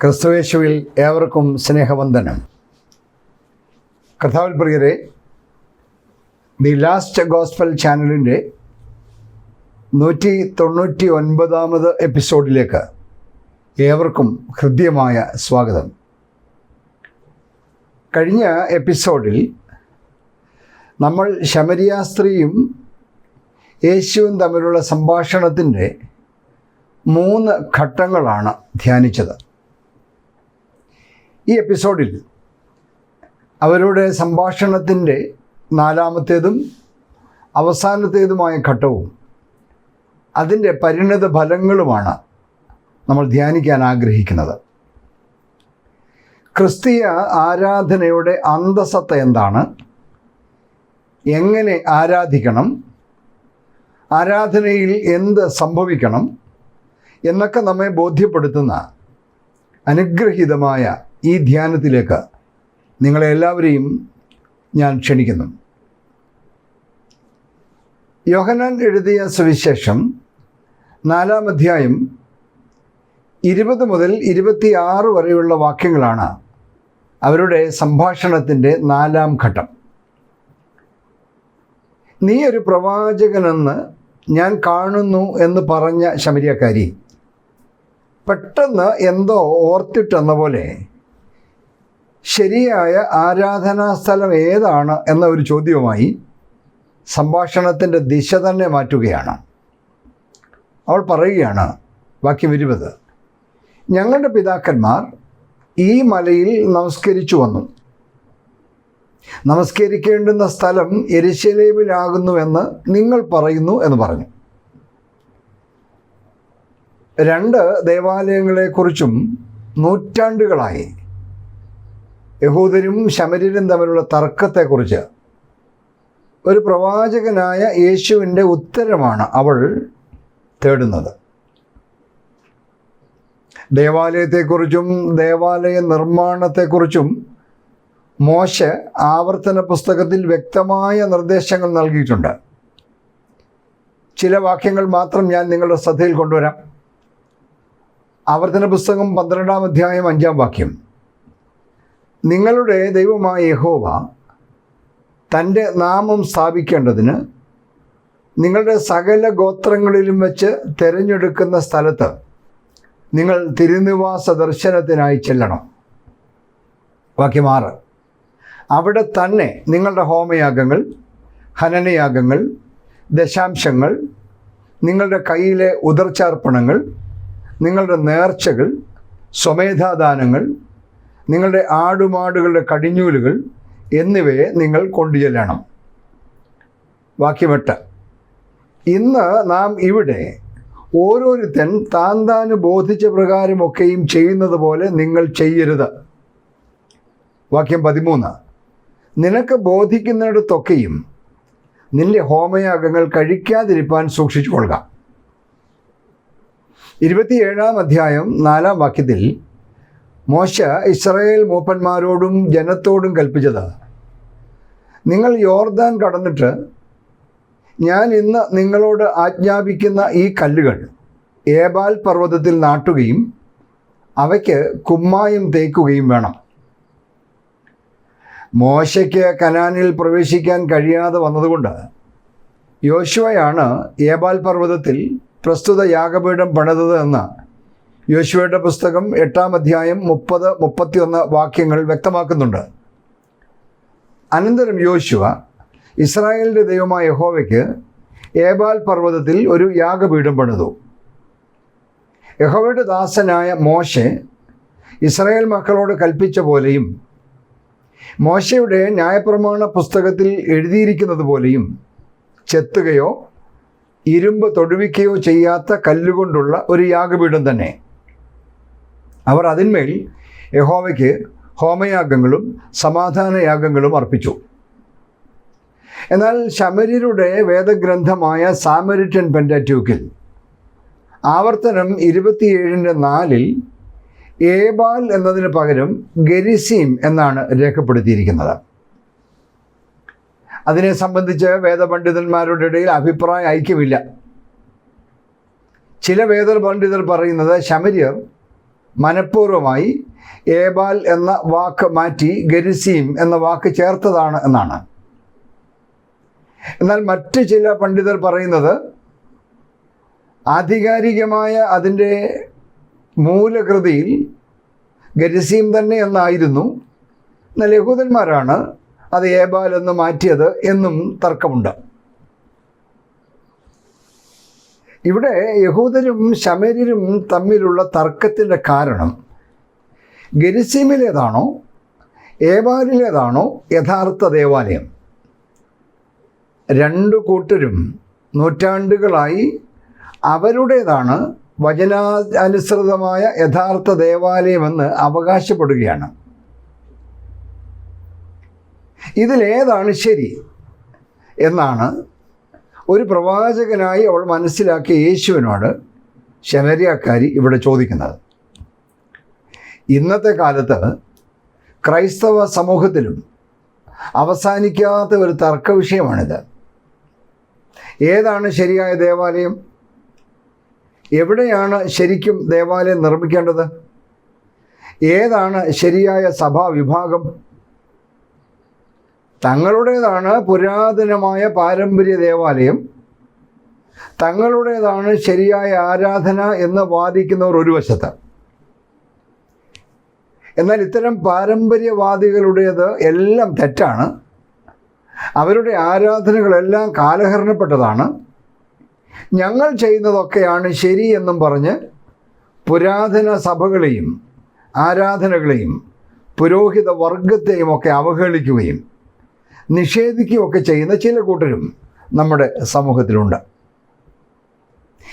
ക്രിസ്തുവേശുവിൽ ഏവർക്കും സ്നേഹവന്ദനം. കഥാവിൽ പ്രിയരെ ദി ലാസ്റ്റ് ഗോസ്പൽ ചാനലിന്റെ നൂറ്റി തൊണ്ണൂറ്റി ഒൻപതാമത് എപ്പിസോഡിലേക്ക് ഏവർക്കും ഹൃദ്യമായ സ്വാഗതം. കഴിഞ്ഞ എപ്പിസോഡിൽ നമ്മൾ ശമരിയ സ്ത്രീയും യേശുവും തമ്മിലുള്ള സംഭാഷണത്തിന്റെ മൂന്ന് ഘട്ടങ്ങളാണ് ധ്യാനിച്ചത്. ഈ എപ്പിസോഡിൽ അവരുടെ സംഭാഷണത്തിന്റെ നാലാമത്തേതും അവസാനത്തേതുമായ ഘട്ടവും അതിന്റെ പരിണത ഫലങ്ങളുമാണ് നമ്മൾ ധ്യാനിക്കാൻ ആഗ്രഹിക്കുന്നത്. ക്രിസ്തീയ ആരാധനയുടെ അന്തസത്ത എന്താണ്? എങ്ങനെ ആരാധിക്കണം? ആരാധനയിൽ എന്ത് സംഭവിക്കണം? എന്നൊക്കെ നമ്മെ ബോധ്യപ്പെടുത്തുന്ന അനുഗ്രഹീതമായ ഈ ധ്യാനത്തിലേക്ക് നിങ്ങളെ എല്ലാവരെയും ഞാൻ ക്ഷണിക്കുന്നു. യോഹനാൻ എഴുതിയ സുവിശേഷം നാലാം അധ്യായം ഇരുപത് മുതൽ ഇരുപത്തിയാറ് വരെയുള്ള വാക്യങ്ങളാണ് അവരുടെ സംഭാഷണത്തിന്റെ നാലാം ഘട്ടം. നീ ഒരു പ്രവാചകനെന്ന് ഞാൻ കാണുന്നു എന്ന് പറഞ്ഞ ശമരിയക്കാരി പെട്ടെന്ന് എന്തോ ഓർത്തിട്ടെന്ന പോലെ ശരിയായ ആരാധനാ സ്ഥലം ഏതാണ് എന്ന ഒരു ചോദ്യവുമായി സംഭാഷണത്തിന്റെ ദിശ തന്നെ മാറ്റുകയാണ്. അവൾ പറയുകയാണ് വാക്യം ഇരുപത് ഞങ്ങളുടെ പിതാക്കന്മാർ ഈ മലയിൽ നമസ്കരിച്ചു വന്നു. നമസ്കരിക്കേണ്ടുന്ന സ്ഥലം എരിശലേമിലാകുന്നുവെന്ന് നിങ്ങൾ പറയുന്നു എന്ന് പറഞ്ഞു. രണ്ട് ദേവാലയങ്ങളെക്കുറിച്ചും നൂറ്റാണ്ടുകളായി യഹൂദരും ശമരീരും തമ്മിലുള്ള തർക്കത്തെക്കുറിച്ച് ഒരു പ്രവാചകനായ യേശുവിന്റെ ഉത്തരമാണ് അവൾ തേടുന്നത്. ദേവാലയത്തെക്കുറിച്ചും ദേവാലയ നിർമ്മാണത്തെക്കുറിച്ചും മോശ ആവർത്തന പുസ്തകത്തിൽ വ്യക്തമായ നിർദ്ദേശങ്ങൾ നൽകിയിട്ടുണ്ട്. ചില വാക്യങ്ങൾ മാത്രം ഞാൻ നിങ്ങളുടെ ശ്രദ്ധയിൽ കൊണ്ടുവരാം. ആവർത്തന പുസ്തകം പന്ത്രണ്ടാം അധ്യായം അഞ്ചാം വാക്യം. നിങ്ങളുടെ ദൈവമായ യഹോവ തന്റെ നാമം സ്ഥാപിക്കേണ്ടതിന് നിങ്ങളുടെ സകല ഗോത്രങ്ങളിലും വെച്ച് തിരഞ്ഞെടുക്കുന്ന സ്ഥലത്ത് നിങ്ങൾ തിരുനിവാസ ദർശനത്തിനായി ചെല്ലണം. വാക്യം അവിടെ തന്നെ നിങ്ങളുടെ ഹോമയാഗങ്ങൾ ഹനനയാഗങ്ങൾ ദശാംശങ്ങൾ നിങ്ങളുടെ കയ്യിലെ ഉദർച്ചാർപ്പണങ്ങൾ നിങ്ങളുടെ നേർച്ചകൾ സ്വമേധാദാനങ്ങൾ നിങ്ങളുടെ ആടുമാടുകളുടെ കടിഞ്ഞൂലുകൾ എന്നിവയെ നിങ്ങൾ കൊണ്ടുചെല്ലണം. വാക്യമെട്ട് ഇന്ന് നാം ഇവിടെ ഓരോരുത്തൻ താൻ താന് ബോധിച്ച പ്രകാരമൊക്കെയും ചെയ്യുന്നത് പോലെ നിങ്ങൾ ചെയ്യരുത്. വാക്യം പതിമൂന്ന്. നിനക്ക് ബോധിക്കുന്നിടത്തൊക്കെയും നിന്റെ ഹോമയാഗങ്ങൾ കഴിക്കാതിരിപ്പാൻ സൂക്ഷിച്ചു കൊള്ളുക ഇരുപത്തിയേഴാം അധ്യായം നാലാം വാക്യത്തിൽ മോശ ഇസ്രായേൽ മൂപ്പന്മാരോടും ജനത്തോടും കൽപ്പിച്ചത്. നിങ്ങൾ യോർദാൻ കടന്നിട്ട് ഞാൻ ഇന്ന് നിങ്ങളോട് ആജ്ഞാപിക്കുന്ന ഈ കല്ലുകൾ ഏബാൽ പർവതത്തിൽ നാട്ടുകയും അവയ്ക്ക് കുമ്മായം തേക്കുകയും വേണം. മോശയ്ക്ക് കനാനിൽ പ്രവേശിക്കാൻ കഴിയാതെ വന്നതുകൊണ്ട് യോശുവയാണ് ഏബാൽ പർവതത്തിൽ പ്രസ്തുത യാഗപീഠം പണിതത് എന്ന് യോശുവയുടെ പുസ്തകം എട്ടാം അധ്യായം മുപ്പത് മുപ്പത്തിയൊന്ന് വാക്യങ്ങൾ വ്യക്തമാക്കുന്നുണ്ട്. അനന്തരം യോശുവ ഇസ്രായേലിന്റെ ദൈവമായ യഹോവയ്ക്ക് ഏബാൽ പർവതത്തിൽ ഒരു യാഗപീഠം പണിതു. യഹോവയുടെ ദാസനായ മോശെ ഇസ്രായേൽ മക്കളോട് കൽപ്പിച്ച പോലെയും മോശയുടെ ന്യായപ്രമാണ പുസ്തകത്തിൽ എഴുതിയിരിക്കുന്നത് പോലെയും ചെത്തുകയോ ഇരുമ്പ് തൊടുവിക്കുകയോ ചെയ്യാത്ത കല്ലുകൊണ്ടുള്ള ഒരു യാഗപീഠം തന്നെ. അവർ അതിന്മേൽ യഹോവയ്ക്ക് ഹോമയാഗങ്ങളും സമാധാനയാഗങ്ങളും അർപ്പിച്ചു. എന്നാൽ ശമര്യരുടെ വേദഗ്രന്ഥമായ സാമരിറ്റൻ പെന്റാറ്റ്യൂക്കിൽ ആവർത്തനം ഇരുപത്തിയേഴിന്റെ നാലിൽ ഏബാൽ എന്നതിന് പകരം ഗരിസീം എന്നാണ് രേഖപ്പെടുത്തിയിരിക്കുന്നത്. അതിനെ സംബന്ധിച്ച് വേദപണ്ഡിതന്മാരുടെ ഇടയിൽ അഭിപ്രായ ഐക്യമില്ല. ചില വേദ പണ്ഡിതർ പറയുന്നത് ശമര്യർ മനഃപൂർവമായി ഏബാൽ എന്ന വാക്ക് മാറ്റി ഗരിസീം എന്ന വാക്ക് ചേർത്തതാണ് എന്നാണ്. എന്നാൽ മറ്റ് ചില പണ്ഡിതർ പറയുന്നത് ആധികാരികമായ അതിന്റെ മൂലകൃതിയിൽ ഗരിസീം തന്നെ എന്നായിരുന്നു. എന്നാൽ യഹൂദന്മാരാണ് അത് ഏബാൽ എന്ന് മാറ്റിയത് എന്നും തർക്കമുണ്ട്. ഇവിടെ യഹൂദരും ശമര്യരും തമ്മിലുള്ള തർക്കത്തിന്റെ കാരണം ഗരിസീമിലേതാണോ ഏബാലിലേതാണോ യഥാർത്ഥ ദേവാലയം? രണ്ടു കൂട്ടരും നൂറ്റാണ്ടുകളായി അവരുടേതാണ് വചനാനുസൃതമായ യഥാർത്ഥ ദേവാലയമെന്ന് അവകാശപ്പെടുകയാണ്. ഇതിലേതാണ് ശരി എന്നാണ് ഒരു പ്രവാചകനായി അവൾ മനസ്സിലാക്കിയ യേശുവിനോട് ശമരിയാക്കാരി ഇവിടെ ചോദിക്കുന്നത്. ഇന്നത്തെ കാലത്ത് ക്രൈസ്തവ സമൂഹത്തിലും അവസാനിക്കാത്ത ഒരു തർക്ക വിഷയമാണിത്. ഏതാണ് ശരിയായ ദേവാലയം? എവിടെയാണ് ശരിക്കും ദേവാലയം നിർമ്മിക്കേണ്ടത്? ഏതാണ് ശരിയായ സഭാ വിഭാഗം തങ്ങളുടേതാണ് പുരാതനമായ പാരമ്പര്യ ദേവാലയം. തങ്ങളുടേതാണ് ശരിയായ ആരാധന എന്ന് വാദിക്കുന്നവർ ഒരു വശത്ത്. എന്നാൽ ഇത്തരം പാരമ്പര്യവാദികളുടേത് എല്ലാം തെറ്റാണ്. അവരുടെ ആരാധനകളെല്ലാം കാലഹരണപ്പെട്ടതാണ്. ഞങ്ങൾ ചെയ്യുന്നതൊക്കെയാണ് ശരി എന്നും പറഞ്ഞ് പുരാതന സഭകളെയും ആരാധനകളെയും പുരോഹിത വർഗത്തെയും ഒക്കെ അവഹേളിക്കുകയും നിഷേധിക്കുകയൊക്കെ ചെയ്യുന്ന ചില കൂട്ടരും നമ്മുടെ സമൂഹത്തിലുണ്ട്.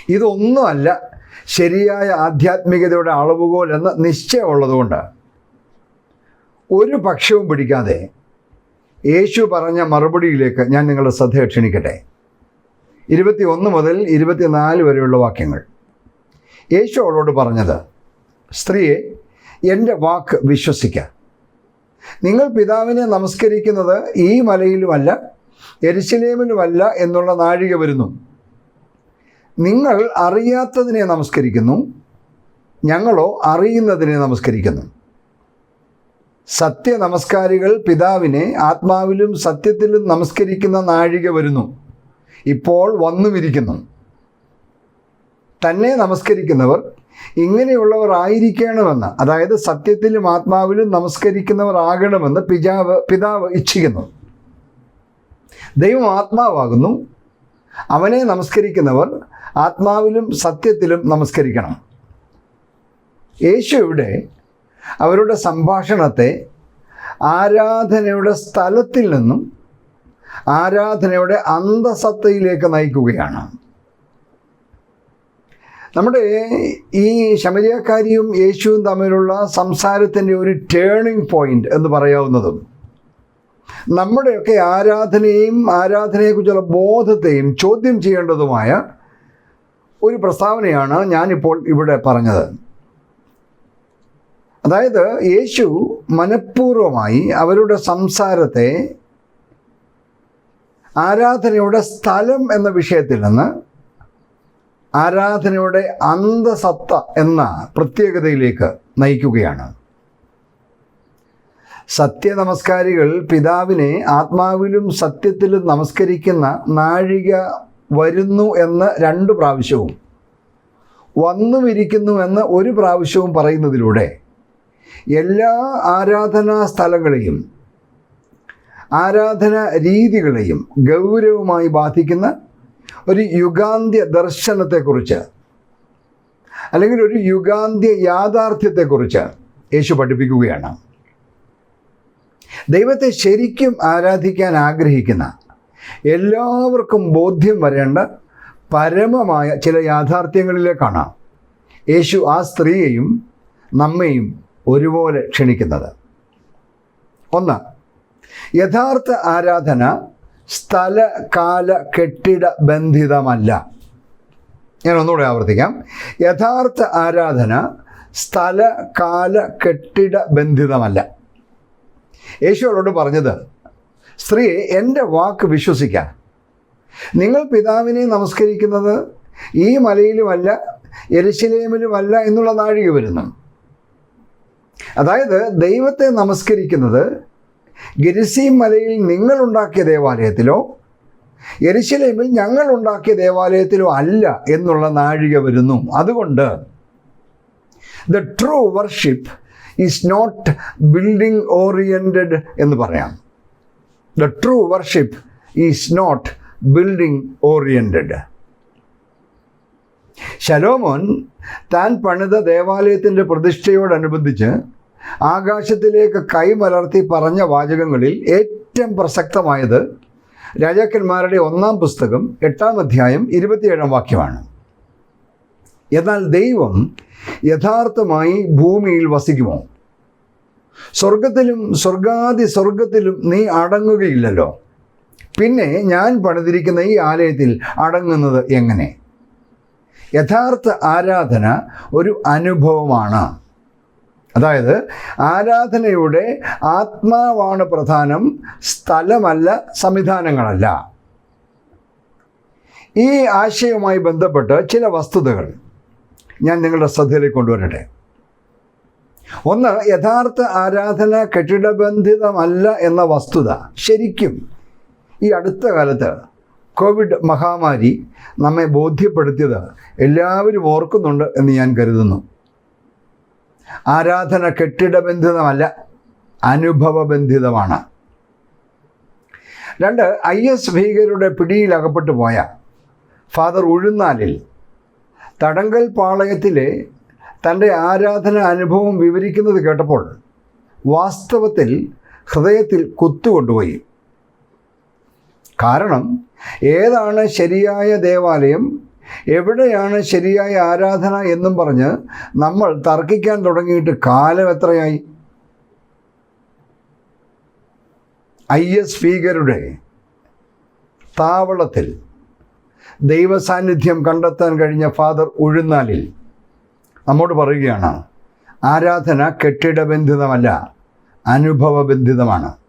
ഇതൊന്നുമല്ല ശരിയായ ആധ്യാത്മികതയുടെ അളവുകോൽ എന്ന് നിശ്ചയമുള്ളതുകൊണ്ട് ഒരു പക്ഷവും പിടിക്കാതെ യേശു പറഞ്ഞ മറുപടിയിലേക്ക് ഞാൻ നിങ്ങളുടെ ശ്രദ്ധ ക്ഷണിക്കട്ടെ. ഇരുപത്തി ഒന്ന് മുതൽ ഇരുപത്തിനാല് വരെയുള്ള വാക്യങ്ങൾ. യേശു അവളോട് പറഞ്ഞത് സ്ത്രീയെ എന്റെ വാക്ക് വിശ്വസിക്കുക നിങ്ങൾ പിതാവിനെ നമസ്കരിക്കുന്നത് ഈ മലയിലുമല്ല എരിശിലേമിലുമല്ല എന്നുള്ള നാഴിക വരുന്നു. നിങ്ങൾ അറിയാത്തതിനെ നമസ്കരിക്കുന്നു ഞങ്ങളോ അറിയുന്നതിനെ നമസ്കരിക്കുന്നു. സത്യ നമസ്കാരികൾ പിതാവിനെ ആത്മാവിലും സത്യത്തിലും നമസ്കരിക്കുന്ന നാഴിക വരുന്നു. ഇപ്പോൾ വന്നുമിരിക്കുന്നു. തന്നെ നമസ്കരിക്കുന്നവർ ഇങ്ങനെയുള്ളവർ ആയിരിക്കണമെന്ന് അതായത് സത്യത്തിലും ആത്മാവിലും നമസ്കരിക്കുന്നവർ ആകണമെന്ന് പിതാവ് പിതാവ് ഇച്ഛിക്കുന്നു. ദൈവം ആത്മാവാകുന്നു. അവനെ നമസ്കരിക്കുന്നവർ ആത്മാവിലും സത്യത്തിലും നമസ്കരിക്കണം. യേശു ഇവിടെ അവരുടെ സംഭാഷണത്തെ ആരാധനയുടെ സ്ഥലത്തിൽ നിന്നും ആരാധനയുടെ അന്തസത്തയിലേക്ക് നയിക്കുകയാണ്. നമ്മുടെ ഈ ശമരിയക്കാരിയും യേശുവും തമ്മിലുള്ള സംസാരത്തിന്റെ ഒരു ടേണിംഗ് പോയിന്റ് എന്ന് പറയാവുന്നതും നമ്മുടെയൊക്കെ ആരാധനയും ആരാധനയെക്കുറിച്ചുള്ള ബോധത്തെയും ചോദ്യം ചെയ്യേണ്ടതുമായ ഒരു പ്രസ്താവനയാണ് ഞാനിപ്പോൾ ഇവിടെ പറഞ്ഞത്. അതായത് യേശു മനഃപൂർവമായി അവരുടെ സംസാരത്തെ ആരാധനയുടെ സ്ഥലം എന്ന വിഷയത്തിൽ നിന്ന് ആരാധനയുടെ അന്തസത്ത എന്ന പ്രത്യേകതയിലേക്ക് നയിക്കുകയാണ്. സത്യ നമസ്കാരികൾ പിതാവിനെ ആത്മാവിലും സത്യത്തിലും നമസ്കരിക്കുന്ന നാഴിക വരുന്നു എന്ന് രണ്ട് പ്രാവശ്യവും വന്നുമിരിക്കുന്നു എന്ന് ഒരു പ്രാവശ്യവും പറയുന്നതിലൂടെ എല്ലാ ആരാധനാ സ്ഥലങ്ങളെയും ആരാധന രീതികളെയും ഗൗരവമായി ബാധിക്കുന്ന ഒരു യുഗാന്ത്യ ദർശനത്തെക്കുറിച്ച് അല്ലെങ്കിൽ ഒരു യുഗാന്ത്യ യാഥാർത്ഥ്യത്തെക്കുറിച്ച് യേശു പഠിപ്പിക്കുകയാണ്. ദൈവത്തെ ശരിക്കും ആരാധിക്കാൻ ആഗ്രഹിക്കുന്ന എല്ലാവർക്കും ബോധ്യം വരേണ്ട പരമമായ ചില യാഥാർത്ഥ്യങ്ങളിലേക്കാണ് യേശു ആ സ്ത്രീയെയും നമ്മയും ഒരുപോലെ ക്ഷണിക്കുന്നത്. ഒന്ന് യഥാർത്ഥ ആരാധന സ്ഥല കാല കെട്ടിട ബന്ധിതമല്ല. ഞാൻ ഒന്നുകൂടെ ആവർത്തിക്കാം. യഥാർത്ഥ ആരാധന സ്ഥല കാല കെട്ടിട ബന്ധിതമല്ല. യേശുവോട് പറഞ്ഞത് സ്ത്രീ എന്റെ വാക്ക് വിശ്വസിക്കാം നിങ്ങൾ പിതാവിനെ നമസ്കരിക്കുന്നത് ഈ മലയിലുമല്ല എരിശിലേമിലുമല്ല എന്നുള്ള നാഴിക വരുന്നു അതായത് ദൈവത്തെ നമസ്കരിക്കുന്നത് ഗിരിസീം മലയിൽ നിങ്ങളുണ്ടാക്കിയ ദേവാലയത്തിലോ എരിശിലേമിൽ ഞങ്ങൾ ഉണ്ടാക്കിയ ദേവാലയത്തിലോ അല്ല എന്നുള്ള നാഴിക വരുന്നു. അതുകൊണ്ട് the true worship is not building oriented എന്ന് പറയാം. The true worship is not building oriented ശലോമോൻ താൻ പണിത ദേവാലയത്തിന്റെ പ്രതിഷ്ഠയോടനുബന്ധിച്ച് ആകാശത്തിലേക്ക് കൈമലർത്തി പറഞ്ഞ വാചകങ്ങളിൽ ഏറ്റവും പ്രസക്തമായത് രാജാക്കന്മാരുടെ ഒന്നാം പുസ്തകം എട്ടാം അധ്യായം ഇരുപത്തിയേഴാം വാക്യമാണ്. എന്നാൽ ദൈവം യഥാർത്ഥമായി ഭൂമിയിൽ വസിക്കുമോ? സ്വർഗത്തിലും സ്വർഗാദി സ്വർഗത്തിലും നീ അടങ്ങുകയില്ലല്ലോ. പിന്നെ ഞാൻ പണിതിരിക്കുന്ന ഈ ആലയത്തിൽ അടങ്ങുന്നത് എങ്ങനെ? യഥാർത്ഥ ആരാധന ഒരു അനുഭവമാണ്. അതായത് ആരാധനയുടെ ആത്മാവാണ് പ്രധാനം സ്ഥലമല്ല സംവിധാനങ്ങളല്ല. ഈ ആശയവുമായി ബന്ധപ്പെട്ട് ചില വസ്തുതകൾ ഞാൻ നിങ്ങളുടെ ശ്രദ്ധയിലേക്ക് കൊണ്ടുവരട്ടെ. ഒന്ന് യഥാർത്ഥ ആരാധന കെട്ടിടബന്ധിതമല്ല എന്ന വസ്തുത. ശരിക്കും ഈ അടുത്ത കാലത്ത് കോവിഡ് മഹാമാരി നമ്മെ ബോധ്യപ്പെടുത്തിയത് എല്ലാവരും ഓർക്കുന്നുണ്ട് എന്ന് ഞാൻ കരുതുന്നു. ആരാധന കെട്ടിടബന്ധിതമല്ല അനുഭവബന്ധിതമാണ്. രണ്ട് ഐ എസ് ഭീകരരുടെ പിടിയിലകപ്പെട്ടു പോയ ഫാദർ ഉഴുന്നാലിൽ തടങ്കൽ പാളയത്തിലെ തന്റെ ആരാധന അനുഭവം വിവരിക്കുന്നത് കേട്ടപ്പോൾ വാസ്തവത്തിൽ ഹൃദയത്തിൽ കുത്തുകൊണ്ടുപോയി. കാരണം ഏതാണ് ശരിയായ ദേവാലയം? എവിടെയാണ് ശരിയായ ആരാധന എന്നും പറഞ്ഞ് നമ്മൾ തർക്കിക്കാൻ തുടങ്ങിയിട്ട് കാലം എത്രയായി? ഐ എസ് ഭീകരുടെ താവളത്തിൽ ദൈവസാന്നിധ്യം കണ്ടെത്താൻ കഴിഞ്ഞ ഫാദർ ഉഴുന്നാലിൽ നമ്മോട് പറയുകയാണ് ആരാധന കെട്ടിടബന്ധിതമല്ല അനുഭവബന്ധിതമാണ്.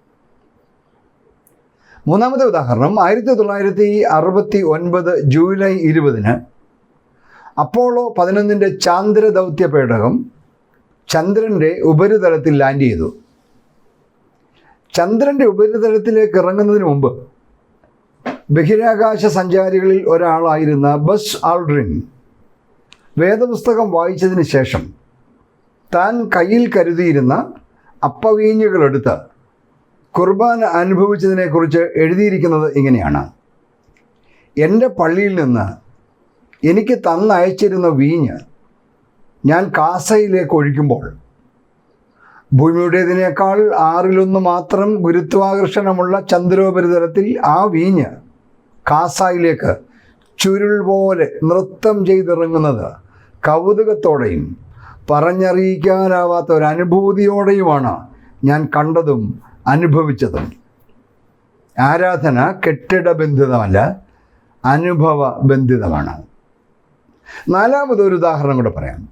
മൂന്നാമത്തെ ഉദാഹരണം ആയിരത്തി തൊള്ളായിരത്തി അറുപത്തി ഒൻപത് ജൂലൈ ഇരുപതിന് അപ്പോളോ പതിനൊന്നിന്റെ ചാന്ദ്ര ദൗത്യ പേടകം ചന്ദ്രന്റെ ഉപരിതലത്തിൽ ലാൻഡ് ചെയ്തു. ചന്ദ്രന്റെ ഉപരിതലത്തിലേക്ക് ഇറങ്ങുന്നതിന് മുമ്പ് ബഹിരാകാശ സഞ്ചാരികളിൽ ഒരാളായിരുന്ന ബസ് ആൾഡ്രിൻ വേദപുസ്തകം വായിച്ചതിന് ശേഷം താൻ കയ്യിൽ കരുതിയിരുന്ന അപ്പവീഞ്ഞുകളെടുത്ത് കുർബാന അനുഭവിച്ചതിനെക്കുറിച്ച് എഴുതിയിരിക്കുന്നത് ഇങ്ങനെയാണ്. എന്റെ പള്ളിയിൽ നിന്ന് എനിക്ക് തന്നയച്ചിരുന്ന വീഞ്ഞ് ഞാൻ കാസയിലേക്ക് ഒഴിക്കുമ്പോൾ ഭൂമിയുടേതിനേക്കാൾ ആറിലൊന്ന് മാത്രം ഗുരുത്വാകർഷണമുള്ള ചന്ദ്രോപരിതലത്തിൽ ആ വീഞ്ഞ് കാസായിലേക്ക് ചുരുൾ പോലെ നൃത്തം ചെയ്തിറങ്ങുന്നത് കൗതുകത്തോടെയും പറഞ്ഞറിയിക്കാനാവാത്ത ഒരു അനുഭൂതിയോടെയുമാണ് ഞാൻ കണ്ടതും അനുഭവിച്ചതും. ആരാധന കെട്ടിടബന്ധിതമല്ല അനുഭവ ബന്ധിതമാണ് നാലാമതൊരു ഉദാഹരണം കൂടെ പറയാം.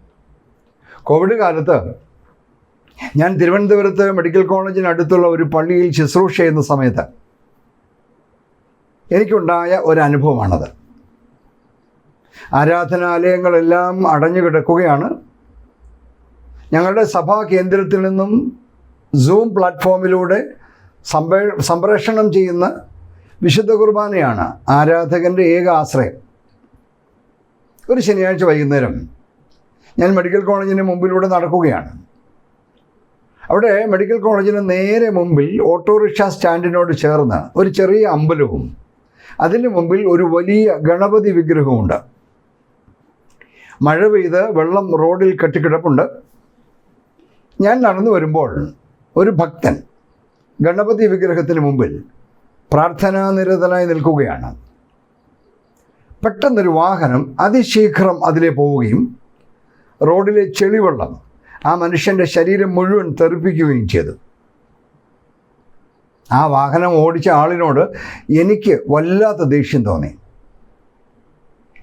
കോവിഡ് കാലത്ത് ഞാൻ തിരുവനന്തപുരത്ത് മെഡിക്കൽ കോളേജിനടുത്തുള്ള ഒരു പള്ളിയിൽ ശുശ്രൂഷ ചെയ്യുന്ന സമയത്ത് എനിക്കുണ്ടായ ഒരു അനുഭവമാണത് ആരാധനാലയങ്ങളെല്ലാം അടഞ്ഞു കിടക്കുകയാണ്. ഞങ്ങളുടെ സഭാ കേന്ദ്രത്തിൽ നിന്നും സൂം പ്ലാറ്റ്ഫോമിലൂടെ സംപ്രേ സംപ്രേഷണം ചെയ്യുന്ന വിശുദ്ധ കുർബാനയാണ് ആരാധകന്റെ ഏക ആശ്രയം. ഒരു ശനിയാഴ്ച വൈകുന്നേരം ഞാൻ മെഡിക്കൽ കോളേജിന് മുമ്പിലൂടെ നടക്കുകയാണ്. അവിടെ മെഡിക്കൽ കോളേജിന് നേരെ മുമ്പിൽ ഓട്ടോറിക്ഷ സ്റ്റാൻഡിനോട് ചേർന്ന് ഒരു ചെറിയ അമ്പലവും അതിന് മുമ്പിൽ ഒരു വലിയ ഗണപതി വിഗ്രഹമുണ്ട് മഴ പെയ്ത് വെള്ളം റോഡിൽ കെട്ടിക്കിടപ്പുണ്ട്. ഞാൻ നടന്നു വരുമ്പോൾ ഒരു ഭക്തൻ ഗണപതി വിഗ്രഹത്തിന് മുമ്പിൽ പ്രാർത്ഥനാനിരതനായി നിൽക്കുകയാണ്. പെട്ടെന്നൊരു വാഹനം അതിശീഘ്രം അതിലെ പോവുകയും റോഡിലെ ചെളിവെള്ളം ആ മനുഷ്യന്റെ ശരീരം മുഴുവൻ തെറിപ്പിക്കുകയും ചെയ്തു. ആ വാഹനം ഓടിച്ച ആളിനോട് എനിക്ക് വല്ലാത്ത ദേഷ്യം തോന്നി.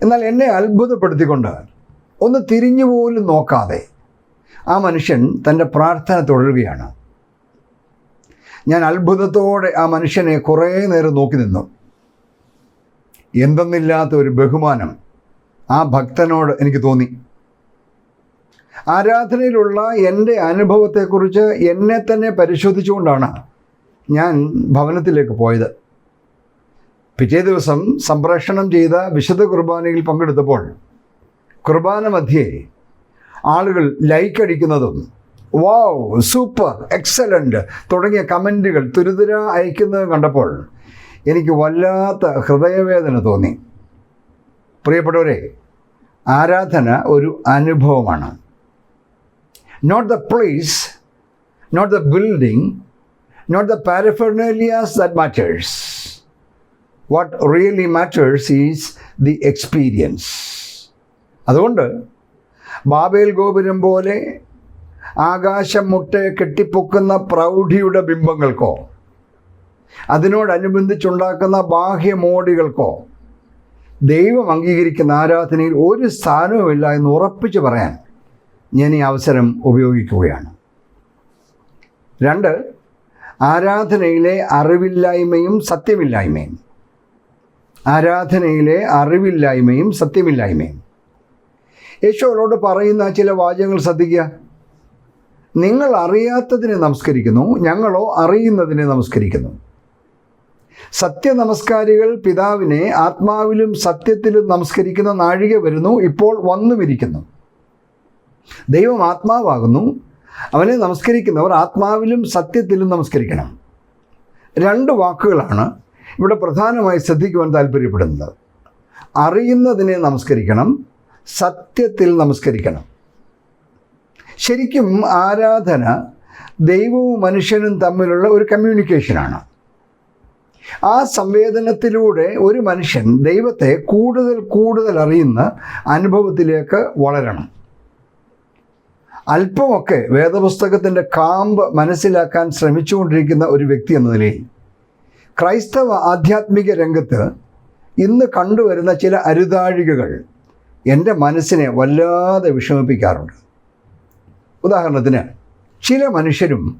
എന്നാൽ എന്നെ അത്ഭുതപ്പെടുത്തിക്കൊണ്ട് ഒന്ന് തിരിഞ്ഞു പോലും നോക്കാതെ ആ മനുഷ്യൻ തന്റെ പ്രാർത്ഥന തുടരുകയാണ്. ഞാൻ അത്ഭുതത്തോടെ ആ മനുഷ്യനെ കുറേ നേരം നോക്കി നിന്നു. എന്തെന്നില്ലാത്ത ഒരു ബഹുമാനം ആ ഭക്തനോട് എനിക്ക് തോന്നി. ആരാധനയിലുള്ള എന്റെ അനുഭവത്തെക്കുറിച്ച് എന്നെ തന്നെ പരിശോധിച്ചുകൊണ്ടാണ് ഞാൻ ഭവനത്തിലേക്ക് പോയത്. പിറ്റേ ദിവസം സംപ്രേഷണം ചെയ്ത വിശുദ്ധ കുർബാനയിൽ പങ്കെടുത്തപ്പോൾ കുർബാന മധ്യേ ആളുകൾ ലൈക്ക് അടിക്കുന്നതും വാവ് സൂപ്പർ എക്സലന്റ് തുടങ്ങിയ കമന്റുകൾ തുരിതുര അയക്കുന്നത് കണ്ടപ്പോൾ എനിക്ക് വല്ലാത്ത ഹൃദയവേദന തോന്നി. പ്രിയപ്പെട്ടവരെ ആരാധന ഒരു അനുഭവമാണ്. Not the place not the building not the paraphernalias that matters what really matters is the experience അതുകൊണ്ട് ബാബേൽ ഗോപുരം പോലെ ആകാശം മുട്ടെ കെട്ടിപ്പൊക്കുന്ന പ്രൗഢിയുടെ ബിംബങ്ങൾക്കോ അതിനോടനുബന്ധിച്ചുണ്ടാക്കുന്ന ബാഹ്യമോടികൾക്കോ ദൈവം അംഗീകരിക്കുന്ന ആരാധനയിൽ ഒരു സ്ഥാനവുമില്ല എന്ന് ഉറപ്പിച്ച് പറയാൻ ഞാൻ ഈ അവസരം ഉപയോഗിക്കുകയാണ്. രണ്ട് ആരാധനയിലെ അറിവില്ലായ്മയും സത്യമില്ലായ്മയും. ആരാധനയിലെ അറിവില്ലായ്മയും സത്യമില്ലായ്മയും. യേശുവരോട് പറയുന്ന ചില വാചകങ്ങൾ ശ്രദ്ധിക്കുക. നിങ്ങൾ അറിയാത്തതിനെ നമസ്കരിക്കുന്നു ഞങ്ങളോ അറിയുന്നതിനെ നമസ്കരിക്കുന്നു. സത്യനമസ്കാരികൾ പിതാവിനെ ആത്മാവിലും സത്യത്തിലും നമസ്കരിക്കുന്ന നാഴിക വരുന്നു ഇപ്പോൾ വന്നുമിരിക്കുന്നു. ദൈവം ആത്മാവാകുന്നു അവനെ നമസ്കരിക്കുന്നവർ ആത്മാവിലും സത്യത്തിലും നമസ്കരിക്കണം. രണ്ട് വാക്കുകളാണ് ഇവിടെ പ്രധാനമായി ശ്രദ്ധിക്കുവാൻ താല്പര്യപ്പെടുന്നത്. അറിയുന്നതിനെ നമസ്കരിക്കണം സത്യത്തിൽ നമസ്കരിക്കണം. ശരിക്കും ആരാധന ദൈവവും മനുഷ്യനും തമ്മിലുള്ള ഒരു കമ്മ്യൂണിക്കേഷനാണ് ആ സംവേദനത്തിലൂടെ ഒരു മനുഷ്യൻ ദൈവത്തെ കൂടുതൽ കൂടുതൽ അറിയുന്ന അനുഭവത്തിലേക്ക് വളരണം. അല്പമൊക്കെ വേദപുസ്തകത്തിന്റെ കാമ്പ് മനസ്സിലാക്കാൻ ശ്രമിച്ചുകൊണ്ടിരിക്കുന്ന ഒരു വ്യക്തി എന്ന നിലയിൽ ക്രൈസ്തവ ആധ്യാത്മിക രംഗത്ത് ഇന്ന് കണ്ടുവരുന്ന ചില അരുതാഴികകൾ എന്റെ മനസ്സിനെ വല്ലാതെ വിഷമിപ്പിക്കാറുണ്ട്. ഉദാഹരണത്തിന് ചില മനുഷ്യരും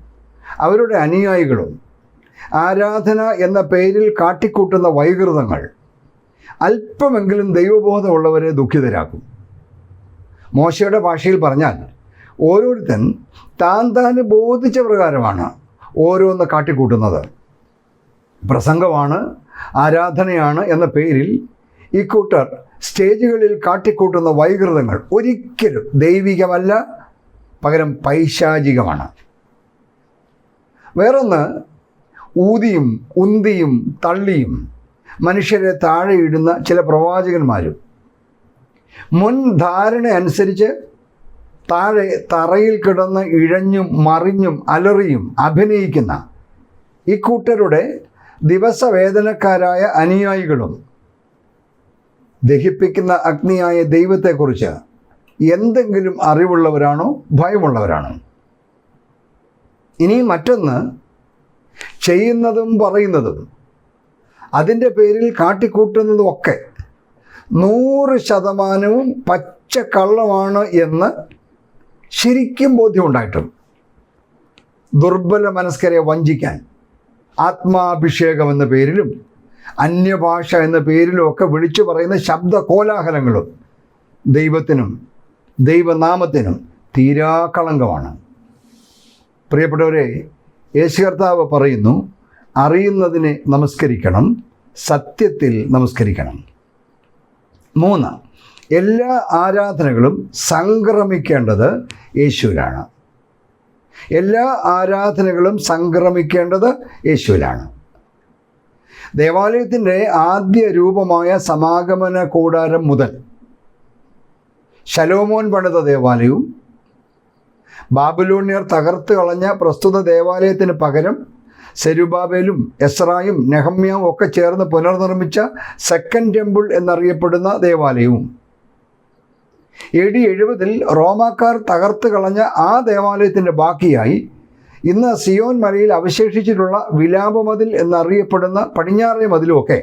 അവരുടെ അനുയായികളും ആരാധന എന്ന പേരിൽ കാട്ടിക്കൂട്ടുന്ന വൈകൃതങ്ങൾ അല്പമെങ്കിലും ദൈവബോധമുള്ളവരെ ദുഃഖിതരാക്കും. മോശയുടെ ഭാഷയിൽ പറഞ്ഞാൽ ഓരോരുത്തൻ താൻ താൻ ബോധിച്ച പ്രകാരമാണ് ഓരോന്ന് കാട്ടിക്കൂട്ടുന്നത്. പ്രസംഗമാണ് ആരാധനയാണ് എന്ന പേരിൽ ഇക്കൂട്ടർ സ്റ്റേജുകളിൽ കാട്ടിക്കൂട്ടുന്ന വൈകൃതങ്ങൾ ഒരിക്കലും ദൈവികമല്ല പകരം പൈശാചികമാണ്. വേറൊന്ന് ഊതിയും ഉന്തിയും തള്ളിയും മനുഷ്യരെ താഴെയിടുന്ന ചില പ്രവാചകന്മാരും. മുൻ ധാരണ അനുസരിച്ച് താഴെ തറയിൽ കിടന്ന് ഇഴഞ്ഞും മറിഞ്ഞും അലറിയും അഭിനയിക്കുന്ന ഇക്കൂട്ടരുടെ ദിവസവേദനക്കാരായ അനുയായികളും ദഹിപ്പിക്കുന്ന അഗ്നിയായ ദൈവത്തെക്കുറിച്ച് എന്തെങ്കിലും അറിവുള്ളവരാണോ ഭയമുള്ളവരാണോ? ഇനി മറ്റൊന്ന് ചെയ്യുന്നതും പറയുന്നതും. അതിന്റെ പേരിൽ കാട്ടിക്കൂട്ടുന്നതുമൊക്കെ നൂറ് ശതമാനവും പച്ചക്കള്ളമാണ് എന്ന് ശരിക്കും ബോധ്യമുണ്ടായിട്ടും. ദുർബല മനസ്കരെ വഞ്ചിക്കാൻ ആത്മാഭിഷേകം എന്ന പേരിലും അന്യഭാഷ എന്ന പേരിലും ഒക്കെ വിളിച്ചു പറയുന്ന ശബ്ദ കോലാഹലങ്ങളും ദൈവത്തിനും ദൈവനാമത്തിനും തീരാക്കളങ്കമാണ് പ്രിയപ്പെട്ടവരെ യേശു കർത്താവ് പറയുന്നു അറിയുന്നതിനെ നമസ്കരിക്കണം സത്യത്തിൽ നമസ്കരിക്കണം. മൂന്ന് എല്ലാ ആരാധനകളും സംക്രമിക്കേണ്ടത് യേശുവിലാണ്. എല്ലാ ആരാധനകളും സംക്രമിക്കേണ്ടത് യേശുവിലാണ്. ദേവാലയത്തിന്റെ ആദ്യ രൂപമായ സമാഗമന കൂടാരം മുതൽ ശലോമോൻ പണിത ദേവാലയവും ബാബിലോണിയർ തകർത്ത് കളഞ്ഞ പ്രസ്തുത ദേവാലയത്തിന് പകരം സെരുബാബേലും എസ്രായും നെഹമ്യാവും ഒക്കെ ചേർന്ന് പുനർനിർമ്മിച്ച സെക്കൻഡ് ടെമ്പിൾ എന്നറിയപ്പെടുന്ന ദേവാലയവും. എ ഡി എഴുപതിൽ റോമാക്കാർ തകർത്ത് കളഞ്ഞ ആ ദേവാലയത്തിന്റെ ബാക്കിയായി ഇന്ന് സിയോൻ മലയിൽ അവശേഷിച്ചിട്ടുള്ള വിലാപമതിൽ എന്നറിയപ്പെടുന്ന പടിഞ്ഞാറേ മതിലുമൊക്കെ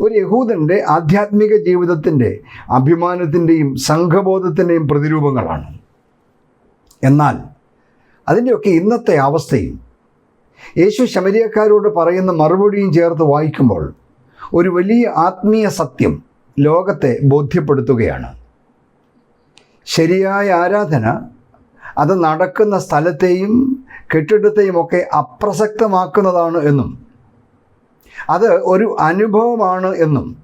ഒരു യഹൂദന്റെ ആധ്യാത്മിക ജീവിതത്തിന്റെ അഭിമാനത്തിന്റെയും സംഘബോധത്തിന്റെയും പ്രതിരൂപങ്ങളാണ്. എന്നാൽ അതിന്റെയൊക്കെ ഇന്നത്തെ അവസ്ഥയും യേശു ശമരിയക്കാരോട് പറയുന്ന മറുപടിയും ചേർത്ത് വായിക്കുമ്പോൾ ഒരു വലിയ ആത്മീയ സത്യം ലോകത്തെ ബോധ്യപ്പെടുത്തുകയാണ്. ശരിയായ ആരാധന അത് നടക്കുന്ന സ്ഥലത്തെയും കെട്ടിടത്തെയും ഒക്കെ അപ്രസക്തമാക്കുന്നതാണ് എന്നും അത് ഒരു അനുഭവമാണ് എന്നും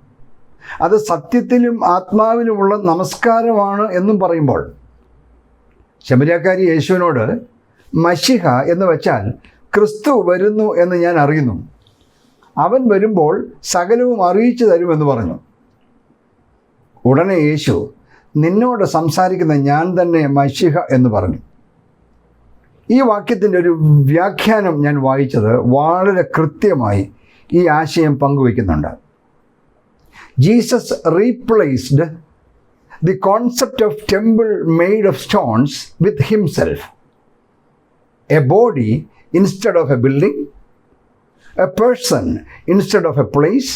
അത് സത്യത്തിലും ആത്മാവിലുമുള്ള നമസ്കാരമാണ് എന്നും പറയുമ്പോൾ ശബരിയാക്കാരി യേശുവിനോട് മഷിഹ എന്ന് വെച്ചാൽ ക്രിസ്തു വരുന്നു എന്ന് ഞാൻ അറിയുന്നു. അവൻ വരുമ്പോൾ സകലവും അറിയിച്ചു തരുമെന്ന് പറഞ്ഞു. ഉടനെ യേശു നിന്നോട് സംസാരിക്കുന്ന ഞാൻ തന്നെ മഷിഹ എന്ന് പറഞ്ഞു. ഈ വാക്യത്തിന്റെ ഒരു വ്യാഖ്യാനം ഞാൻ വായിച്ചത് വളരെ കൃത്യമായി ഈ ആശയം പങ്കുവയ്ക്കുന്നുണ്ട്. Jesus replaced the concept of temple made of stones with himself a body instead of a building a person instead of a place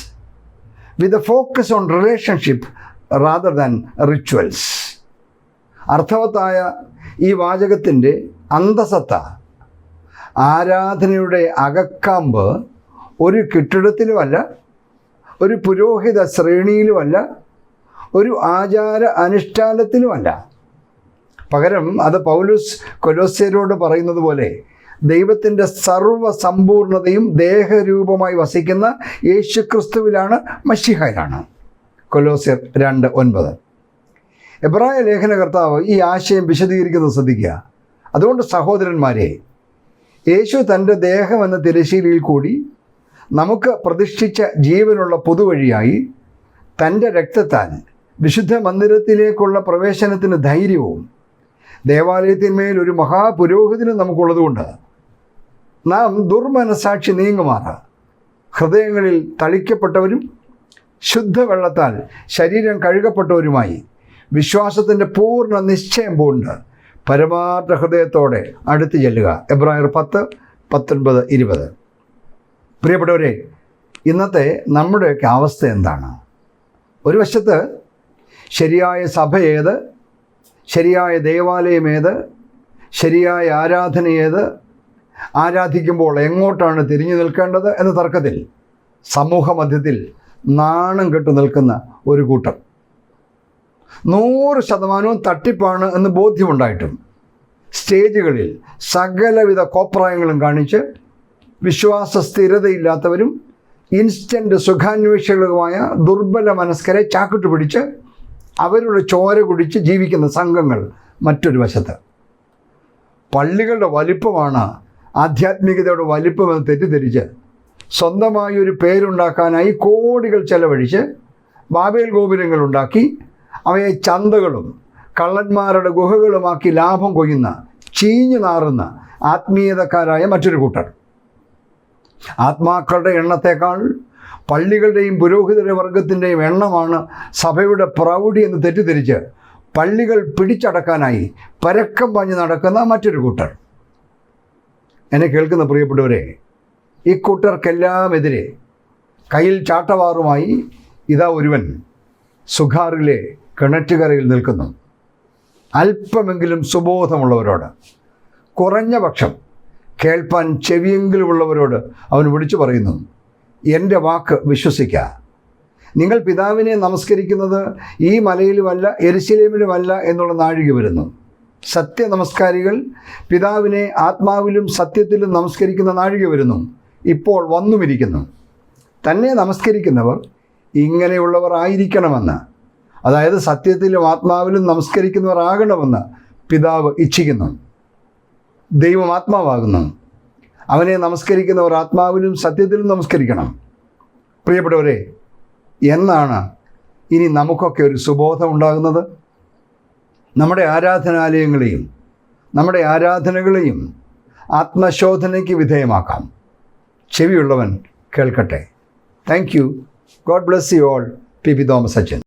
with a focus on relationship rather than rituals അർത്ഥവത്തായ ഈ വാചകത്തിന്റെ അന്തസത്ത ആരാധനയുടെ അകക്കാമ്പ് ഒരു കെട്ടിടത്തിലുമല്ല ഒരു പുരോഹിത ശ്രേണിയിലുമല്ല ഒരു ആചാര അനുഷ്ഠാനത്തിലുമല്ല. പകരം അത് പൗലുസ് കൊലോസ്യരോട് പറയുന്നത് പോലെ ദൈവത്തിന്റെ സർവസമ്പൂർണതയും ദേഹരൂപമായി വസിക്കുന്ന യേശുക്രിസ്തുവിലാണ് മഷിഹയിലാണ്. കൊലോസ്യർ രണ്ട് ഒൻപത്. എബ്രായ ലേഖനകർത്താവ് ഈ ആശയം വിശദീകരിക്കുന്നത് ശ്രദ്ധിക്കുക. അതുകൊണ്ട് സഹോദരന്മാരെ യേശു തന്റെ ദേഹം എന്ന തിരശ്ശീലയിൽ കൂടി നമുക്ക് പ്രതിഷ്ഠിച്ച ജീവനുള്ള പുതുവഴിയായി തന്റെ രക്തത്താൽ വിശുദ്ധ മന്ദിരത്തിലേക്കുള്ള പ്രവേശനത്തിന് ധൈര്യവും ദേവാലയത്തിന്മേൽ ഒരു മഹാപുരോഹിതനും നമുക്കുള്ളതുകൊണ്ട് നാം ദുർമനസാക്ഷി നീങ്ങുമാറ. ഹൃദയങ്ങളിൽ തളിക്കപ്പെട്ടവരും ശുദ്ധവെള്ളത്താൽ ശരീരം കഴുകപ്പെട്ടവരുമായി വിശ്വാസത്തിന്റെ പൂർണ നിശ്ചയം പൂണ്ട് പരമാർത്ഥ ഹൃദയത്തോടെ അടുത്തു ചെല്ലുക. എബ്രായർ പത്ത് പത്തൊൻപത് ഇരുപത്. പ്രിയപ്പെട്ടവരെ ഇന്നത്തെ നമ്മുടെയൊക്കെ അവസ്ഥ എന്താണ്? ഒരു വശത്ത് ശരിയായ സഭ ഏത്? ശരിയായ ദേവാലയം ഏത്? ശരിയായ ആരാധന ഏത്? ആരാധിക്കുമ്പോൾ എങ്ങോട്ടാണ് തിരിഞ്ഞു നിൽക്കേണ്ടത് എന്ന തർക്കത്തിൽ സമൂഹ മധ്യത്തിൽ നാണം കെട്ടു നിൽക്കുന്ന ഒരു കൂട്ടം. നൂറ് ശതമാനവും തട്ടിപ്പാണ് എന്ന് ബോധ്യമുണ്ടായിട്ടും സ്റ്റേജുകളിൽ സകലവിധ കോപ്രായങ്ങളും കാണിച്ച് വിശ്വാസ സ്ഥിരതയില്ലാത്തവരും ഇൻസ്റ്റന്റ് സുഖാന്വേഷികളുമായ ദുർബല മനസ്കരെ ചാക്കിട്ട് പിടിച്ച് അവരുടെ ചോര കുടിച്ച് ജീവിക്കുന്ന സംഘങ്ങൾ മറ്റൊരു വശത്ത്. പള്ളികളുടെ വലിപ്പമാണ് ആധ്യാത്മികതയുടെ വലിപ്പമെന്ന് തെറ്റിദ്ധരിച്ച് സ്വന്തമായി ഒരു പേരുണ്ടാക്കാനായി കോടികൾ ചെലവഴിച്ച് ബാബേൽ ഗോപുരങ്ങൾ ഉണ്ടാക്കി അവയെ ചന്തകളും കള്ളന്മാരുടെ ഗുഹകളുമാക്കി ലാഭം കൊയ്യുന്ന ചീഞ്ഞു നാറുന്ന ആത്മീയതക്കാരായ മറ്റൊരു കൂട്ടർ. ആത്മാക്കളുടെ എണ്ണത്തേക്കാൾ പള്ളികളുടെയും പുരോഹിതരുടെ വർഗത്തിന്റെയും എണ്ണമാണ് സഭയുടെ പ്രൗഢി എന്ന് തെറ്റിദ്ധരിച്ച് പള്ളികൾ പിടിച്ചടക്കാനായി പരക്കം പാഞ്ഞ് നടക്കുന്ന മറ്റൊരു കൂട്ടർ. എന്നെ കേൾക്കുന്ന പ്രിയപ്പെട്ടവരെ ഈ കൂട്ടർക്കെല്ലാം എതിരെ കയ്യിൽ ചാട്ടവാറുമായി ഇതാ ഒരുവൻ സുഖാറിലെ കിണറ്റുകരയിൽ നിൽക്കുന്നു. അല്പമെങ്കിലും സുബോധമുള്ളവരോട് കുറഞ്ഞ പക്ഷം കേൾപ്പാൻ ചെവിയെങ്കിലുമുള്ളവരോട് അവൻ വിളിച്ചു പറയുന്നു എന്റെ വാക്ക് വിശ്വസിക്കുക നിങ്ങൾ പിതാവിനെ നമസ്കരിക്കുന്നത് ഈ മലയിലുമല്ല എരിശിലേമിലുമല്ല എന്നുള്ള നാഴിക വരുന്നു. സത്യ നമസ്കാരികൾ പിതാവിനെ ആത്മാവിലും സത്യത്തിലും നമസ്കരിക്കുന്ന നാഴിക വരുന്നു. ഇപ്പോൾ വന്നുമിരിക്കുന്നു. തന്നെ നമസ്കരിക്കുന്നവർ ഇങ്ങനെയുള്ളവർ ആയിരിക്കണമെന്ന് അതായത് സത്യത്തിലും ആത്മാവിലും നമസ്കരിക്കുന്നവർ ആകണമെന്ന് പിതാവ് ഇച്ഛിക്കുന്നു. ദൈവം ആത്മാവാകുന്നു അവനെ നമസ്കരിക്കുന്നവർ ആത്മാവിലും സത്യത്തിലും നമസ്കരിക്കണം. പ്രിയപ്പെട്ടവരെ എന്നാണ് ഇനി നമുക്കൊക്കെ ഒരു സുബോധം ഉണ്ടാകുന്നത്? നമ്മുടെ ആരാധനാലയങ്ങളെയും നമ്മുടെ ആരാധനകളെയും ആത്മശോധനയ്ക്ക് വിധേയമാക്കാം. ചെവിയുള്ളവൻ കേൾക്കട്ടെ. Thank you God bless you all P P Thomas അച്ഛൻ